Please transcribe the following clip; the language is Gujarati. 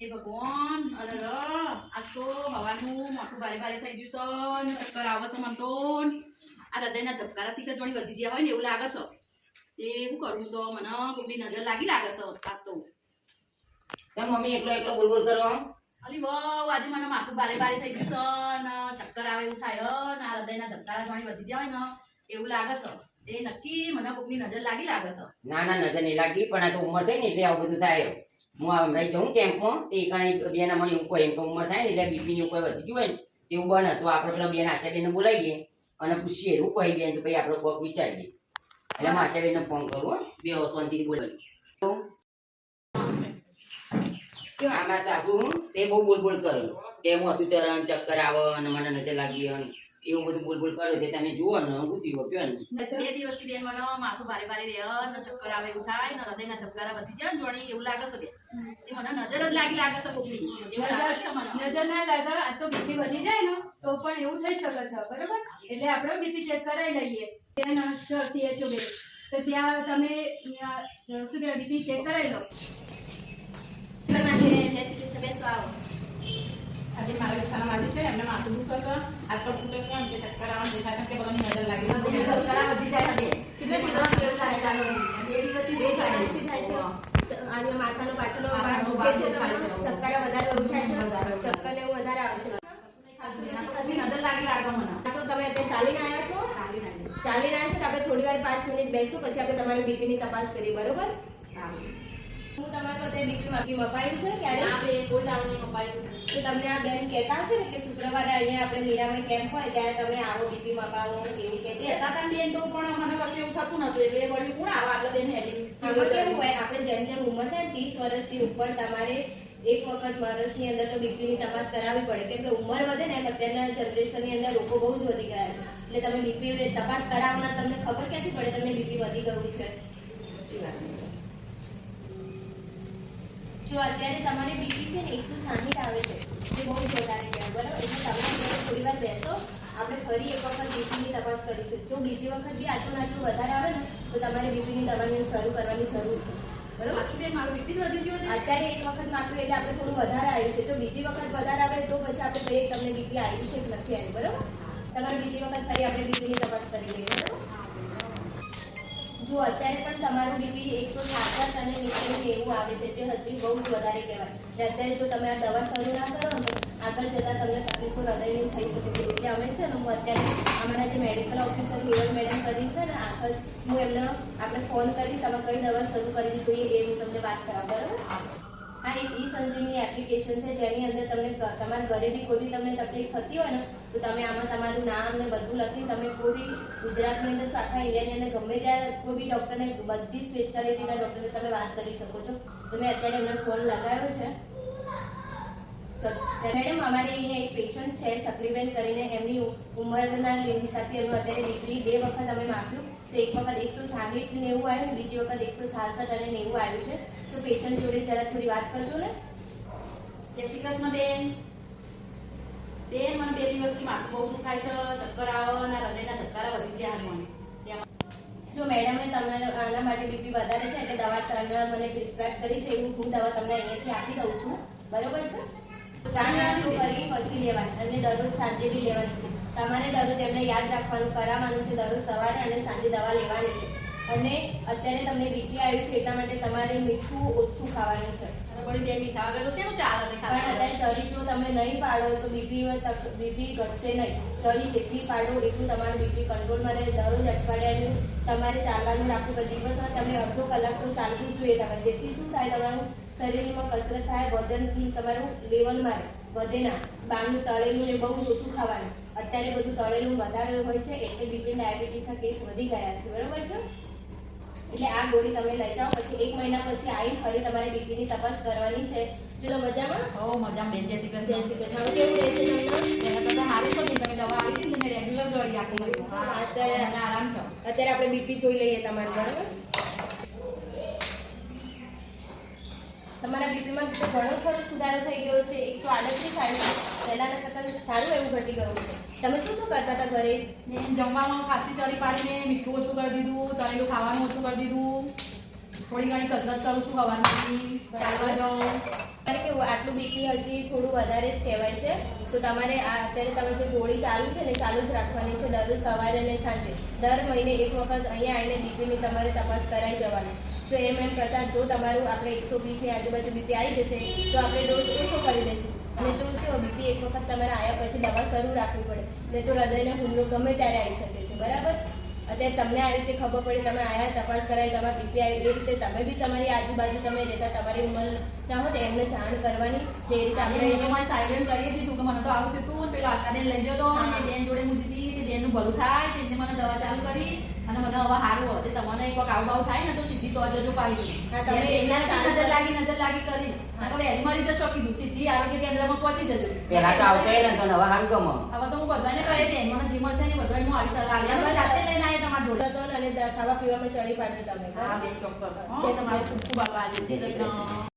એ ભગવાન અરે ર આ તો હવાનું માથું ભારે ભારે થઈ ગયું છે ને ચક્કર આવે છે મને તો. આ હૃદયના ધબકારા શીખર જોડી વધી ગયા હોય ને એવું લાગે છે. એ શું કરું તો મને કોઈની નજર લાગી લાગે છે આ તો. મમ્મી એકલો એકલો બોલ બોલ કરો અલી બહુ આજે મને માથું ભારે ભારે થઈ ગયું છે ને ચક્કર આવે એવું થાય હે, ને આ હૃદયના ધબકારા જોડી વધી ગયા હોય ને એવું લાગે છે. એ નક્કી મને કોઈની નજર લાગી લાગે છે. ના ના નજર નહીં લાગી પણ આ તો ઉંમર થઈ ને એટલે આવું બધું થાય હું આમ રહી જઉં કેમ્પમાં તે કણે બેના મને કોઈ એમ કે ઉંમર થાય ને એટલે બીપીની કોઈ વધી હોય ને તેવું બને. તો આપણે પેલા બેન આશાબેનને દઈએ અને પૂછીએ એવું કહી બેન તો પછી આપણે કોક વિચારીએ. એટલે હું આશાબેનને ફોન કરું. બે શાંતિથી બોલાવી આમાં સાસુ, તે બહુ બોલ બોલ કર્યું કે હતું ચરણ ચક્કર આવે અને મને નજર લાગી અને એવું બધું બોલ બોલ કર્યું તે તમે જુઓ ને હું થયું કયો ને. બે દિવસથી બેન મને માથું ભારે ભારે રહે ને ચક્કર આવે એવું થાય ને હૃદયના ધબકારા વધી જાય ને જોણી એવું લાગે છે બેન. મને નજર જ લાગી લાગે છે કોકની. એવું લાગે છે મને. નજર ના લાગે આ તો બીપી વધી જાય ને તો પણ એવું થઈ શકે છે બરોબર? એટલે આપણે બીપી ચેક કરાવી લઈએ. ત્યાં સીએચઓ બે તો ત્યાં તમે શું કહેવાય બીપી ચેક કરાવી લો. આજે મારા એમને માથું દુખે છે હાથ પગ દુખે છે એમ કે ચક્કર આવે દેખાય છે કે બધાની નજર લાગી છે. કેટલા દિવસથી એવું થાય છે? બે દિવસથી બે દિવસથી થાય છે? આજે માથાનો પાછળનો ભાગ દુખે છે તો ચક્કર વધારે એવું થાય છે. ચક્કર ને એવું વધારે આવે છે? નજર લાગી લાગે મને. તો તમે અત્યારે ચાલીને આવ્યા છો? ચાલીને આવ્યા. છો તો આપણે થોડી વાર પાંચ મિનિટ બેસો પછી આપણે તમારી બીપી ની તપાસ કરીએ બરોબર? હું તમારે તો તે બીપી માપી મપાયું છે? ક્યારે? આપણે નહીં મપાયું તો તમને આ બેન કહેતા હશે ને કે શુક્રવારે અહીંયા આપણે મીરાબાઈ કેમ્પ હોય ત્યારે તમે આવો બીપી મપાવો એવું કે છે? હતા તા બેન તો પણ મને કશું એવું થતું નતું એટલે એ વળી કોણ આવા આટલા બેન હેડી આમાં કેવું હોય આપણે જેમ જેમ ઉંમર થાય ત્રીસ વર્ષથી ઉપર તમારે એક વખત વર્ષની અંદર તો બીપીની તપાસ કરાવવી પડે. કેમ કે ઉંમર વધે ને અત્યારના જનરેશનની અંદર લોકો બહુ જ વધી ગયા છે. એટલે તમે બીપી તપાસ કરાવવાના તમને ખબર ક્યાંથી પડે? તમને બીપી વધી ગયું છે. જો અત્યારે તમારે બીપી છે ને એકસો સાહીઠ આવે છે જે બહુ વધારે કહેવાય બરાબર? એટલે તમે થોડી વાર બેસો આપણે ફરી એક વખત બીપીની તપાસ કરીશું. જો બીજી વખત બી આટલું આટલું વધારે આવે ને તો તમારે બીપીની દવાની શરૂ કરવાની જરૂર છે. બરાબર? બરાબર મારું બીપી વધી ગયું અત્યારે એક વખત માપ્યું એટલે આપણે થોડું વધારે આવ્યું છે. જો બીજી વખત વધારે આવે તો પછી આપણે કહીએ તમને બીપી આવ્યું છે કે નથી આવ્યું બરાબર? તમારે બીજી વખત ફરી આપણે બીપીની તપાસ કરી લઈએ બરાબર? જો અત્યારે પણ તમારું બીપી એકસો છાસઠ અને નીચેનું નેવું આવે છે, જે હજી બહુ જ વધારે કહેવાય. અને અત્યારે જો તમે આ દવા શરૂ ના કરો ને, આગળ જતાં તમને તકલીફો હૃદયની થઈ શકે છે. એટલે અમે છે ને, હું અત્યારે અમારા જે મેડિકલ ઓફિસર હિરલ મેડમ કરી છે ને આખર હું એમને, આપણે ફોન કરી, તમે કઈ દવા શરૂ કરવી જોઈએ, એ હું તમને વાત કરાવ. બરાબર? એક ઈ સંજીવની એપ્લિકેશન છે, જેની અંદર તમને તમારા ઘરે બી કોઈ બી તમને તકલીફ થતી હોય ને, તો તમે આમાં તમારું નામ ને બધું લખી તમે કોઈ બી ગુજરાતની અંદર આખા ઇન્ડિયાની અંદર ગમે ત્યાં કોઈ બી ડૉક્ટરને બધી સ્પેશિયાલિટીના ડૉક્ટરને તમે વાત કરી શકો છો. તો મેં અત્યારે એમને ફોન લગાવ્યો છે. મેડમ અમારે અહીંયા એક પેશન્ટ છે સપ્લિમેન્ટ કરીને એમની ઉંમરના હિસાબથી એમનું અત્યારે બીપી બે વખત અમે માપ્યું. તો એક વખત એકસો સાહીઠ નેવું આવ્યું બીજી વખત એકસો છાસઠ અને નેવું આવ્યું છે. તો પેશન્ટ જોડે જરા થોડી વાત કરજો ને. જય શ્રી કૃષ્ણ બેન. બેન મને બે દિવસથી માથું બહુ દુખાય છે ચક્કર આવે અને હૃદયના ધબકારા વધી ગયા મને. જો મેડમે તમને આના માટે બીપી વધારે છે એટલે દવા તમે મને પ્રિસ્ક્રાઇબ કરી છે એવું હું દવા તમને અહીંયાથી આપી દઉં છું. બરોબર છે? પછી લેવાની, અને દરરોજ સાંજે બી લેવાની છે. તમારે દરરોજ એમને યાદ રાખવાનું, કરાવવાનું છે, દરરોજ સવારે અને સાંજે દવા લેવાની છે. અને અત્યારે તમને બીજી આવ્યું છે એટલા માટે તમારે મીઠું ઓછું ખાવાનું છે. પણ અત્યારે ચરી જો તમે નહીં પાડો તો બીપી બીપી ઘટશે નહીં. ચરી જેટલી પાડો એટલું તમારું બીપી કંટ્રોલમાં રહે. દરરોજ અઠવાડિયાનું તમારે ચાલવાનું રાખવું પડે દિવસમાં તમે અડધો કલાક તો ચાલવું જ જોઈએ તમારે. જેથી શું થાય તમારું શરીરમાં કસરત થાય વજન તમારું લેવલમાં રહે. વધે ના. બહારનું તળેલું ને બહુ જ ઓછું ખાવાનું. અત્યારે બધું તળેલું વધારે હોય છે એટલે બીપી ડાયાબિટીસના કેસ વધી ગયા છે. બરોબર છે? એટલે આ ગોળી તમે લઈ જાઓ પછી એક મહિના પછી આવી ફરી તમારે બીપીની તપાસ કરવાની છે. જો મજામાં? હો મજામાં. બેન જય શ્રી જય શ્રી કૃષ્ણ. કેવું રહે છે તમને એના બધા સારું છો તમે દવા આપી હતી ને તમે રેગ્યુલર ગોળી આપી અત્યારે- આરામ છો. અત્યારે આપણે બીપી જોઈ લઈએ તમારે બરાબર? તમારા બીપીમાં ઘણો ખરો સુધારો થઈ ગયો છે. એકસો આડત્રીસ આવ્યું છે પહેલાના કરતાં સારું એવું ઘટી ગયું છે. તમે શું શું કરતા હતા ઘરે? જમવામાં ખાસી ચરી પાડીને મીઠું ઓછું કરી દીધું તળેલું ખાવાનું ઓછું કરી દીધું. થોડી ઘણી કસરત કરું છું સવારમાંથી ચાલવા જાઉં. કારણ કે આટલું બીપી હજી થોડું વધારે જ કહેવાય છે. તો તમારે આ અત્યારે તમે જે ગોળી ચાલુ છે ને ચાલુ જ રાખવાની છે દરરોજ સવારે અને સાંજે. દર મહિને એક વખત અહીંયા આવીને બીપીની તમારે તપાસ કરાવી જવાની. જો એમ એમ કરતાં જો તમારું આપણે એકસો વીસની આજુબાજુ બીપી આવી જશે તો આપણે ડોઝ ઓછો કરી દઈશું. અને જો કેવો બીપી એક વખત તમારે આવ્યા પછી દવા શરૂ રાખવી પડે. એટલે તો હૃદયનો હુમલો ગમે ત્યારે આવી શકે છે બરાબર? અત્યારે તમને આ રીતે ખબર પડે તમે આયા તપાસ કરાવી તમારા બીપી આવી એ રીતે તમે બી તમારી આજુબાજુ તમે રહેતા તમારી ઉંમર ના હોય તો એમને જાણ કરવાની તે રીતે આપણે એમ કરી દીધું કે મને તો આવું થયું પેલા આશાબેન લઈ ગયો તો અને બેન જોડે હું દીધી ભલું થાય તેને મને દવા ચાલુ કરી અને મને હવે સારું હોય તમને એક વખત આવું બાવું થાય ને તો સીધી તો જજો પાડી તમે નજર લાગી નજર લાગી કરી. જશો કીધું સીધી આરોગ્ય કેન્દ્રમાં પહોંચી જજો. પેલા તો આવતો ને તો નવા હાલ ગમો. હવે તો હું બધાને કહે બેન મને જે મળશે ને બધાને હું આવી સલાહ આલી. જાતે લઈને આવીએ તમારા જોડે. હતો અને ખાવા પીવામાં ચડી પાડજો તમે હા ચોક્કસ. હો, ખૂબ ખૂબ આભાર. જય શ્રી કૃષ્ણ.